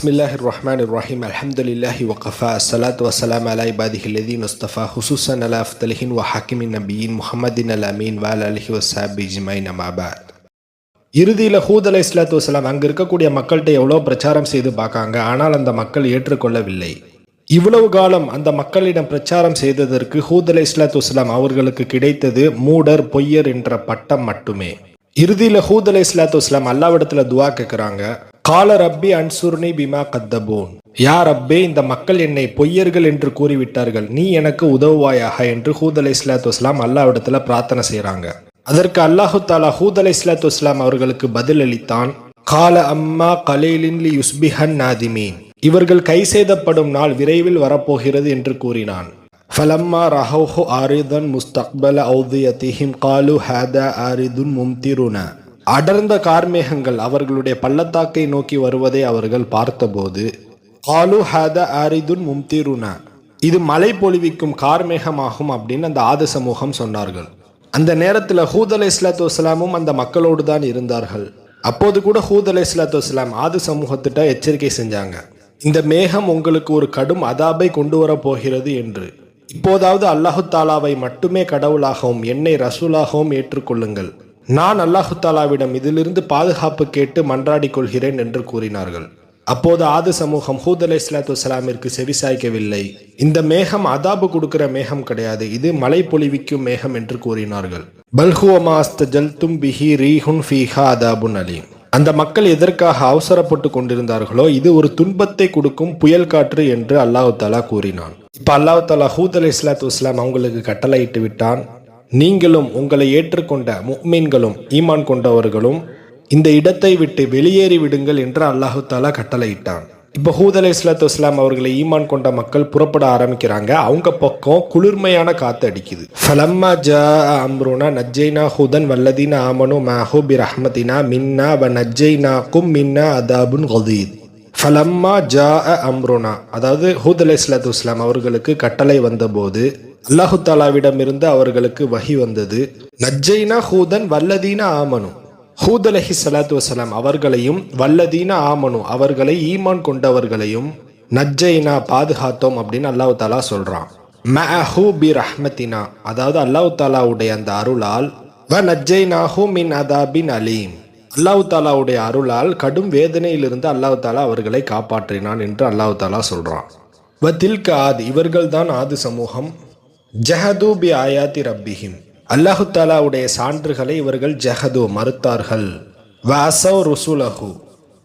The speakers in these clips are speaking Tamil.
பிஸ்மில்லாஹி ரஹ்மான் ரஹீம் அலமதுல்லாஹி வகஃபா அசலாத் வசலாம் அலா இபாதிஹி லதீன் உஸ்தஃபா ஹுசூசன் அலா அஃப்தலஹின் வஹாக்கிமின் நபீன் முஹமதின் அல் அமீன் வால் அலிஹி வசாபி ஜிமைன் அமாபாத் இறுதியில் ஹூத் அலை இஸ்லாத் வசலாம் அங்கே இருக்கக்கூடிய மக்கள்கிட்ட எவ்வளோ பிரச்சாரம் செய்து பார்க்காங்க? ஆனால் அந்த மக்கள் ஏற்றுக்கொள்ளவில்லை. இவ்வளவு காலம் அந்த மக்களிடம் பிரச்சாரம் செய்ததற்கு ஹூத் அலை இஸ்லாத் வஸ்லாம் அவர்களுக்கு கிடைத்தது மூடர் பொய்யர் என்ற பட்டம் மட்டுமே. இறுதியில் ஹூத் அலை இஸ்லாத் வஸ்லாம் அல்லாவிடத்தில் துவா கேட்குறாங்க கால ரப்பி அன்சுர்னி பிமா கத்தபோன். யா ரப்பே இந்த மக்கள் என்னை பொய்யர்கள் என்று கூறிவிட்டார்கள். நீ எனக்கு உதவுவாயாக என்று ஹூத் அலி இஸ்லாத்து வஸ்லாம் அல்லாவிடத்துல பிரார்த்தனை செய்கிறாங்க அதற்கு அல்லாஹு தாலா ஹூத் அலி இஸ்லாத்து வஸ்லாம் அவர்களுக்கு பதில் அளித்தான். கால அம்மா கலீலின் லி யுஸ்பிஹன் நாதிமீன். இவர்கள் கை செய்தப்படும் நாள் விரைவில் வரப்போகிறது என்று கூறினான். ஃபலம்மா ரஹோஹு ஆரிதன் முஸ்தக்பல ஔதியத்திஹிம் காலு ஹேதா ஆரிதுன் மும்திருன. அடர்ந்த கார்மேகங்கள் அவர்களுடைய பள்ளத்தாக்கை நோக்கி வருவதை அவர்கள் பார்த்தபோது காலு ஹத ஆரிதுன் மும்திருன. இது மழை பொழிவிக்கும் கார்மேகமாகும் அப்படின்னு அந்த ஆத சமூகம் சொன்னார்கள். அந்த நேரத்தில் ஹூத் அலை இஸ்லாத்து வஸ்லாமும் அந்த மக்களோடு தான் இருந்தார்கள். அப்போது கூட ஹூத் அலை இஸ்லாத்து வஸ்லாம் ஆது சமூகத்திட்ட எச்சரிக்கை செஞ்சாங்க. இந்த மேகம் உங்களுக்கு ஒரு கடும் அதாபை கொண்டு வரப்போகிறது என்று. இப்போதாவது அல்லாஹு தாலாவை மட்டுமே கடவுளாகவும் என்னை ரசூலாகவும் ஏற்றுக்கொள்ளுங்கள். நான் அல்லாஹு தாலாவிடம் இதிலிருந்து பாதுகாப்பு கேட்டு மன்றாடி கொள்கிறேன் என்று கூறினார்கள். அப்போது ஆது சமூகம் ஹூத் அலை இஸ்லாத்து வலாமிற்கு செவிசாய்க்கவில்லை இந்த மேகம் அதாபு கொடுக்கிற மேகம் கிடையாது. இது மழை பொழிவிக்கும் மேகம் என்று கூறினார்கள். பல்ஹுவமாஸ்த ஜல்தும் பிஹி ரீஹுன் ஃபீஹா அதாபுன் அலீம். அந்த மக்கள் எதற்காக அவசரப்பட்டு கொண்டிருந்தார்களோ இது ஒரு துன்பத்தை கொடுக்கும் புயல் காற்று என்று அல்லாஹு தாலா கூறினான். இப்ப அல்லாஹு தாலா ஹூத் அலி இஸ்லாத்து இஸ்லாம் அவங்களுக்கு கட்டளையிட்டு விட்டான். நீங்களும் உங்களை ஏற்றுக்கொண்ட முக்மீன்களும் ஈமான் கொண்டவர்களும் இந்த இடத்தை விட்டு வெளியேறி விடுங்கள் என்று அல்லாஹு தாலா கட்டளையிட்டான். இப்போ ஹூத் அலி இஸ்லாத்து இஸ்லாம் அவர்களை ஈமான் கொண்ட மக்கள் புறப்பட ஆரம்பிக்கிறாங்க. அவங்க பக்கம் குளிர்மையான காத்து அடிக்குது. ஃபலம்மா ஜா அம்ருனா நஜ்ஜைனா ஹுதன் வல்லதீனா ஆமனு மாஹூ பி ரஹ்மதினா மின்னா வ நஜ்ஜைனாக்கும் மின்னா அதாபுன் கதீத். ஃபலம்மா ஜா அம்ருனா அதாவது ஹூத் அலி இஸ்லாத்து இஸ்லாம் அவர்களுக்கு கட்டளை வந்தபோது அல்லாஹு தாலாவிடமிருந்து அவர்களுக்கு வகி வந்தது. நஜ்ஜைனா ஹூதன் வல்லதீன ஆமனு. ஹூத் அலஹி சலாத்து வசலாம் அவர்களையும் வல்லதீன ஆமனு அவர்களை ஈமான் கொண்டவர்களையும் நஜ்ஜைனா பாதுகாத்தோம் அப்படின்னு அல்லாஹு தாலா சொல்றான். மஹூ பி ரஹ்மத்தினா அதாவது அல்லாஹு தாலாவுடைய அந்த அருளால் வ நஜ்ஜைனாஹூ மின் அதாபின் அலீம். அல்லாஹு தாலாவுடைய அருளால் கடும் வேதனையிலிருந்து அல்லாஹு தாலா அவர்களை காப்பாற்றினான் என்று அல்லாஹு தாலா சொல்றான். வ தில்க ஆத் இவர்கள்தான் ஆது சமூகம். ஜஹது பி ஆயாத்தி ரப்பிஹிம். அல்லாஹு தாலாவுடைய சான்றுகளை இவர்கள் ஜஹது மறுத்தார்கள். வாசவ் ருசுலஹு.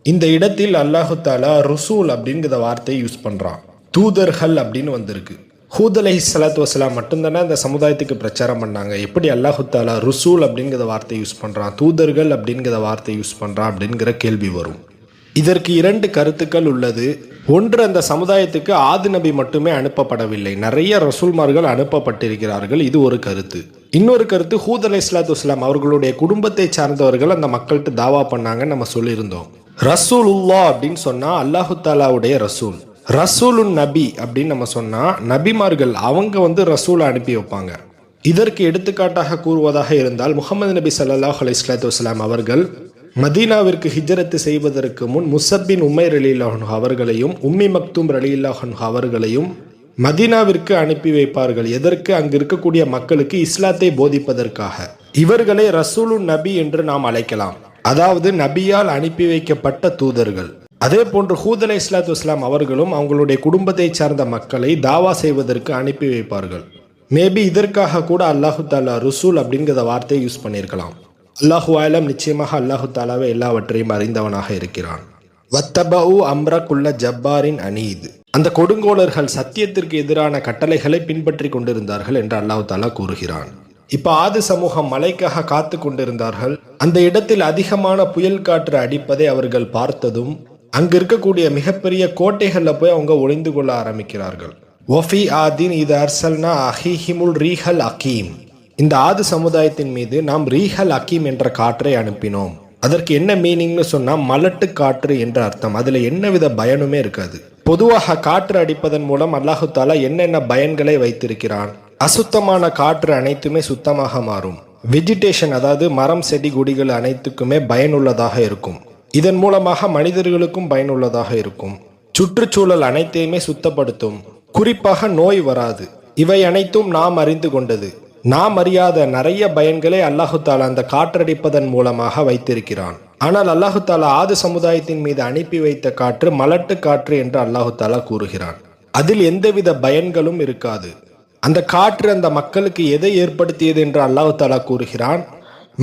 இந்த இடத்தில் அல்லாஹு தாலா ருசூல் அப்படிங்கிற வார்த்தையை யூஸ் பண்ணுறான் தூதர்கள் அப்படின்னு வந்திருக்கு. ஹூத் அலஹி சலாத் வசலாம் மட்டும்தானே அந்த சமுதாயத்துக்கு பிரச்சாரம் பண்ணாங்க. எப்படி அல்லாஹு தாலா ருசூல் அப்படிங்கிற வார்த்தை யூஸ் பண்ணுறான் தூதர்கள் அப்படிங்கிற வார்த்தை யூஸ் பண்ணுறான் அப்படிங்கிற கேள்வி வரும். இதற்கு இரண்டு கருத்துக்கள் உள்ளது. ஒன்று அந்த சமுதாயத்துக்கு ஆதி நபி மட்டுமே அனுப்பப்படவில்லை. நிறைய ரசூல்மார்கள் அனுப்பப்பட்டிருக்கிறார்கள். இது ஒரு கருத்து. இன்னொரு கருத்து ஹூத் அலை இஸ்லாத்து இஸ்லாம் அவர்களுடைய குடும்பத்தை சார்ந்தவர்கள் அந்த மக்கள்கிட்ட தாவா பண்ணாங்கன்னு நம்ம சொல்லியிருந்தோம். ரசூல் உல்லா அப்படின்னு சொன்னா அல்லாஹு தாலாவுடைய ரசூல். ரசூலுன் நபி அப்படின்னு நம்ம சொன்னா நபிமார்கள் அவங்க வந்து ரசூலை அனுப்பி வைப்பாங்க. இதற்கு எடுத்துக்காட்டாக கூறுவதாக இருந்தால் முகமது நபி சல்லாஹ் அலி இஸ்லாத்து வஸ்லாம் அவர்கள் மதீனாவிற்கு ஹிஜரத்து செய்வதற்கு முன் முசப்பின் உம்மை ரலீலாஹன் அவர்களையும் உம்மி மக்தும் ரலீலாஹன் அவர்களையும் மதீனாவிற்கு அனுப்பி வைப்பார்கள். எதற்கு? அங்கு இருக்கக்கூடிய மக்களுக்கு இஸ்லாத்தை போதிப்பதற்காக. இவர்களை ரசூலு நபி என்று நாம் அழைக்கலாம். அதாவது நபியால் அனுப்பி வைக்கப்பட்ட தூதர்கள். அதே போன்று ஹூத் அலை இஸ்லாத்து இஸ்லாம் அவர்களும் அவங்களுடைய குடும்பத்தை சார்ந்த மக்களை தாவா செய்வதற்கு அனுப்பி வைப்பார்கள். மேபி இதற்காக கூட அல்லாஹு தாலா ருசூல் அப்படிங்கிற வார்த்தையை யூஸ் பண்ணியிருக்கலாம். அல்லாஹு ஆலம் நிச்சயமாக அல்லாஹு தாலாவே எல்லாவற்றையும் அறிந்தவனாக இருக்கிறான். வத்தபு அம்ரகுல்ல ஜப்பாரின் அனீத் அந்த கொடுங்கோலர்கள் சத்தியத்திற்கு எதிரான கட்டளைகளை பின்பற்றி கொண்டிருந்தார்கள் என்று அல்லாஹு தாலா கூறுகிறான். இப்ப ஆது சமூகம் மலைக்காக காத்து கொண்டிருந்தார்கள். அந்த இடத்தில் அதிகமான புயல் காற்று அடிப்பதை அவர்கள் பார்த்ததும் அங்கு இருக்கக்கூடிய மிகப்பெரிய கோட்டைகளில் போய் அவங்க ஒளிந்து கொள்ள ஆரம்பிக்கிறார்கள். ஒஃபி ஆதின் இது அர்சல்னா அஹிஹிமுல் ரீஹல் அகீம். இந்த ஆது சமுதாயத்தின் மீது நாம் ரீஹல் அக்கீம் என்ற காற்றை அனுப்பினோம். அதற்கு என்ன மீனிங்னு சொன்னால் மலட்டு காற்று என்ற அர்த்தம். அதுல என்னவித பயனுமே இருக்காது. பொதுவாக காற்று அடிப்பதன் மூலம் அல்லாஹு தாலா என்னென்ன பயன்களை வைத்திருக்கிறான்? அசுத்தமான காற்று அனைத்துமே சுத்தமாக மாறும். வெஜிடேஷன் அதாவது மரம் செடி கொடிகள் அனைத்துக்குமே பயனுள்ளதாக இருக்கும். இதன் மூலமாக மனிதர்களுக்கும் பயனுள்ளதாக இருக்கும். சுற்றுச்சூழல் அனைத்தையுமே சுத்தப்படுத்தும். குறிப்பாக நோய் வராது. இவை அனைத்தும் நாம் அறிந்து கொண்டது. நாம் அறியாத நிறைய பயன்களை அல்லாஹு தாலா அந்த காற்றடிப்பதன் மூலமாக வைத்திருக்கிறான். ஆனால் அல்லாஹு தாலா ஆது சமுதாயத்தின் மீது அனுப்பி வைத்த காற்று மலட்டு காற்று என்று அல்லாஹு தாலா கூறுகிறான். அதில் எந்தவித பயன்களும் இருக்காது. அந்த காற்று அந்த மக்களுக்கு எதை ஏற்படுத்தியது என்று அல்லாஹு தாலா கூறுகிறான்?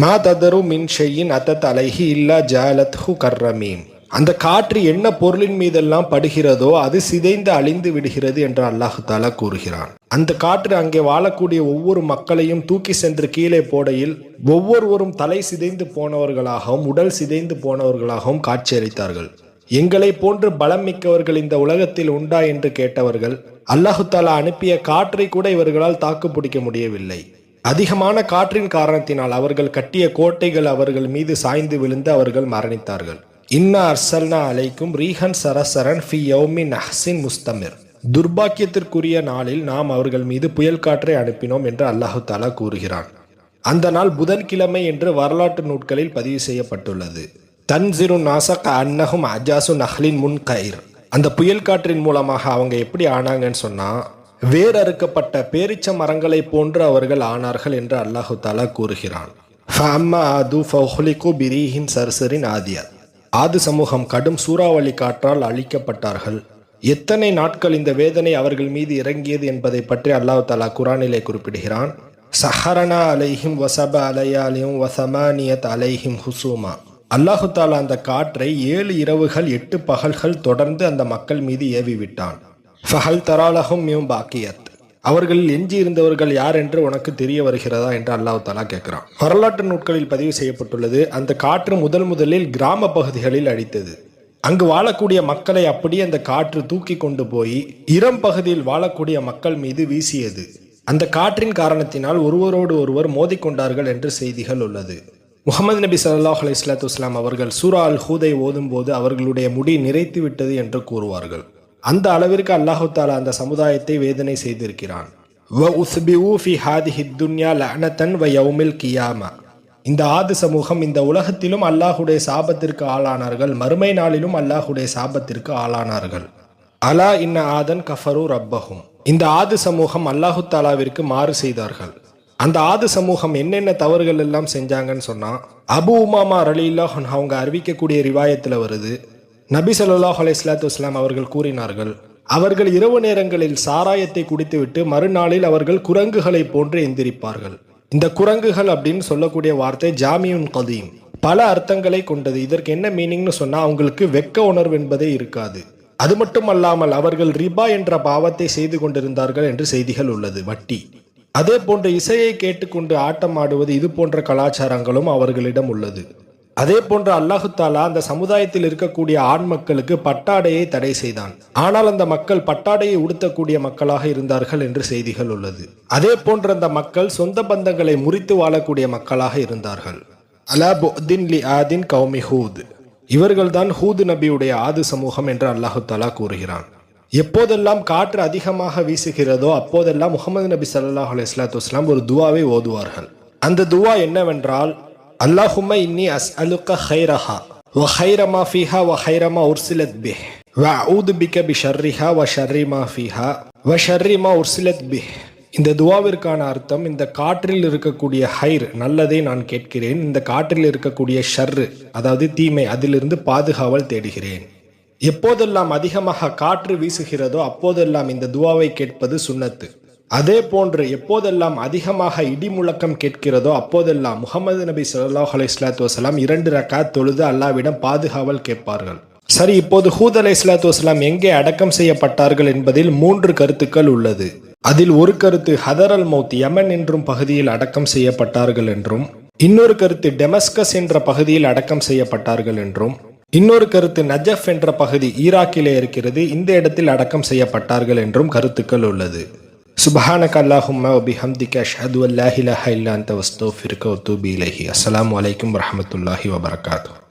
மா ததரு மின் ஷெய்யின் அத்தத் அலைஹி இல்லா ஜாலத் ஹு கர்ரமீன். அந்த காற்று என்ன பொருளின் மீதெல்லாம் படுகிறதோ அது சிதைந்து அழிந்து விடுகிறது என்று அல்லாஹு தாலா கூறுகிறான். அந்த காற்று அங்கே வாழக்கூடிய ஒவ்வொரு மக்களையும் தூக்கி சென்று கீழே போடையில் ஒவ்வொருவரும் தலை சிதைந்து போனவர்களாகவும் உடல் சிதைந்து போனவர்களாகவும் காட்சியளித்தார்கள். எங்களை போன்று பலம் மிக்கவர்கள் இந்த உலகத்தில் உண்டா என்று கேட்டவர்கள் அல்லாஹு தாலா அனுப்பிய காற்றை கூட இவர்களால் தாக்கு பிடிக்க முடியவில்லை. அதிகமான காற்றின் காரணத்தினால் அவர்கள் கட்டிய கோட்டைகள் அவர்கள் மீது சாய்ந்து விழுந்து அவர்கள் மரணித்தார்கள். இன்னா அர்சல்னா அலைக்கும் ரீஹன் சரசரன் ஃபி யௌமின் அஹ்சின் முஸ்தமிர். துர்பாக்கியத்திற்குரிய நாளில் நாம் அவர்கள் மீது புயல் காற்றை அனுப்பினோம் என்று அல்லாஹு தாலா கூறுகிறான். அந்த நாள் புதன்கிழமை என்று வரலாற்று நூட்களில் பதிவு செய்யப்பட்டுள்ளது. தன்சிரு நாசக் அன்னகும் அஜாசு நஹ்லின் முன் கயிர். அந்த புயல் காற்றின் மூலமாக அவங்க எப்படி ஆனாங்கன்னு சொன்னா வேரறுக்கப்பட்ட பேரிச்ச மரங்களைப் போன்று அவர்கள் ஆனார்கள் என்று அல்லாஹு தாலா கூறுகிறான். ஃபஅம்மா ஆது சர்சரின் ஆதியர். ஆது சமூகம் கடும் சூறாவளி காற்றால் அழிக்கப்பட்டார்கள். எத்தனை நாட்கள் இந்த வேதனை அவர்கள் மீது இறங்கியது என்பதை பற்றி அல்லாஹ் தாலா குரானிலே குறிப்பிடுகிறான். சஹரனா அலைஹிம் வசப அலையாலியும் வசமானியத் அலைஹிம் ஹுசூமா. அல்லாஹு தாலா அந்த காற்றை ஏழு இரவுகள் எட்டு பகல்கள் தொடர்ந்து அந்த மக்கள் மீது ஏவி விட்டான் ஃபஹல் தராலஹும் மியும் பாக்கியத். அவர்களில் எஞ்சி இருந்தவர்கள் யார் என்று உனக்கு தெரிய வருகிறதா என்று அல்லாஹ் தாலா கேட்கிறான். வரலாற்று நூட்களில் பதிவு செய்யப்பட்டுள்ளது அந்த காற்று முதல் முதலில் கிராம பகுதிகளில் அடித்தது. அங்கு வாழக்கூடிய மக்களை அப்படியே அந்த காற்று தூக்கி கொண்டு போய் இரம் பகுதியில் வாழக்கூடிய மக்கள் மீது வீசியது. அந்த காற்றின் காரணத்தினால் ஒருவரோடு ஒருவர் மோதிக்கொண்டார்கள் என்று செய்திகள் உள்ளது. முகமது நபி சல்லாஹ் அலைஹி ஸலாத்து அவர்கள் சூரா அல் ஹூதை ஓதும்போது அவர்களுடைய முடி நிறைத்து விட்டது என்று கூறுவார்கள். அந்த அளவிற்கு அல்லாஹு தாலா அந்த சமுதாயத்தை வேதனை செய்திருக்கிறான். வ உஸ்பி ஃபி ஹாதிஹி துன்யா லஅனத்தன் வ யௌமில் கியாமா. இந்த ஆது சமூகம் இந்த உலகத்திலும் அல்லாஹுடைய சாபத்திற்கு ஆளானார்கள். மறுமை நாளிலும் அல்லாஹுடைய சாபத்திற்கு ஆளானார்கள். அலா இன்ன ஆதன் கஃபரு ரப்பஹும். இந்த ஆது சமூகம் அல்லாஹு தாலாவிற்கு மாறு செய்தார்கள். அந்த ஆது சமூகம் என்னென்ன தவறுகள் எல்லாம் செஞ்சாங்கன்னு சொன்னா அபு உமாமா ரலில்லாஹ் அவங்க அறிவிக்கக்கூடிய ரிவாயத்தில் வருது. நபி சொல்லாஹ் அலைஹி ஸலாத்து அவர்கள் கூறினார்கள் அவர்கள் இரவு நேரங்களில் சாராயத்தை குடித்துவிட்டு மறுநாளில் அவர்கள் குரங்குகளைப் போன்று எந்திரிப்பார்கள். இந்த குரங்குகள் அப்படின்னு சொல்லக்கூடிய வார்த்தை ஜாமியுன் கதீம். பல அர்த்தங்களை கொண்டது. இதற்கு என்ன மீனிங்னு சொன்னா அவங்களுக்கு வெக்க உணர்வு என்பதே இருக்காது. அது மட்டும் அல்லாமல் அவர்கள் ரிபா என்ற பாவத்தை செய்து கொண்டிருந்தார்கள் என்று செய்திகள் உள்ளது. வட்டி. அதே போன்ற இசையை கேட்டுக்கொண்டு ஆட்டம் ஆடுவது இது போன்ற கலாச்சாரங்களும் அவர்களிடம் உள்ளது. அதே போன்று அல்லாஹு தாலா அந்த சமுதாயத்தில் இருக்கக்கூடிய ஆண் மக்களுக்கு பட்டாடையை தடை செய்தான். ஆனால் அந்த மக்கள் பட்டாடையை உடுத்தக்கூடிய மக்களாக இருந்தார்கள் என்று செய்திகள் உள்ளது. அதே போன்று அந்த மக்கள் சொந்த பந்தங்களை முறித்து வாழக்கூடிய மக்களாக இருந்தார்கள். அலா புத்தின் லி ஆதின் கௌமி ஹூத். இவர்கள்தான் ஹூது நபியுடைய ஆது சமூகம் என்று அல்லாஹு தாலா கூறுகிறான். எப்போதெல்லாம் காற்று அதிகமாக வீசுகிறதோ அப்போதெல்லாம் முகமது நபி சல்லாஹ் அலி இஸ்லாத்து ஒரு துவாவை ஓதுவார்கள். அந்த துவா என்னவென்றால் அல்லாஹும இன்னி அஸ் அலுக்க ஹைரஹா வ ஹைரமா ஃபீஹா வ ஹைரமா உர்சிலத் பிஹ் வ ஊது பிக பி ஷர்ரிஹா வ ஷர்ரிமா ஃபீஹா வ ஷர்ரிமா உர்சிலத் பிஹ் இந்த துவாவிற்கான அர்த்தம் இந்த காற்றில் இருக்கக்கூடிய ஹைர் நல்லதை நான் கேட்கிறேன். இந்த காற்றில் இருக்கக்கூடிய ஷர்ரு அதாவது தீமை அதிலிருந்து பாதுகாவல் தேடுகிறேன். எப்போதெல்லாம் அதிகமாக காற்று வீசுகிறதோ அப்போதெல்லாம் இந்த துவாவை கேட்பது சுன்னத்து அதே போன்று எப்போதெல்லாம் அதிகமாக இடி முழக்கம் கேட்கிறதோ அப்போதெல்லாம் முகமது நபி சொல்லாஹ் அலைஹி ஸலாத்து இரண்டு ரக்காத் தொழுது அல்லாவிடம் பாதுகாவல் கேட்பார்கள். சரி இப்போது ஹூத் அலை இஸ்லாத்து வஸலாம் எங்கே அடக்கம் செய்யப்பட்டார்கள் என்பதில் மூன்று கருத்துக்கள் உள்ளது. அதில் ஒரு கருத்து ஹதர் அல் மௌத் யமன் என்றும் பகுதியில் அடக்கம் செய்யப்பட்டார்கள் என்றும் இன்னொரு கருத்து டெமஸ்கஸ் என்ற பகுதியில் அடக்கம் செய்யப்பட்டார்கள் என்றும் இன்னொரு கருத்து நஜஃப் என்ற பகுதி ஈராக்கிலே இருக்கிறது இந்த இடத்தில் அடக்கம் செய்யப்பட்டார்கள் என்றும் கருத்துக்கள் உள்ளது. سبحانك اللهم وبحمدك أشهد أن لا إله إلا أنت وأستغفرك وأتوب إليه السلام عليكم ورحمة الله وبركاته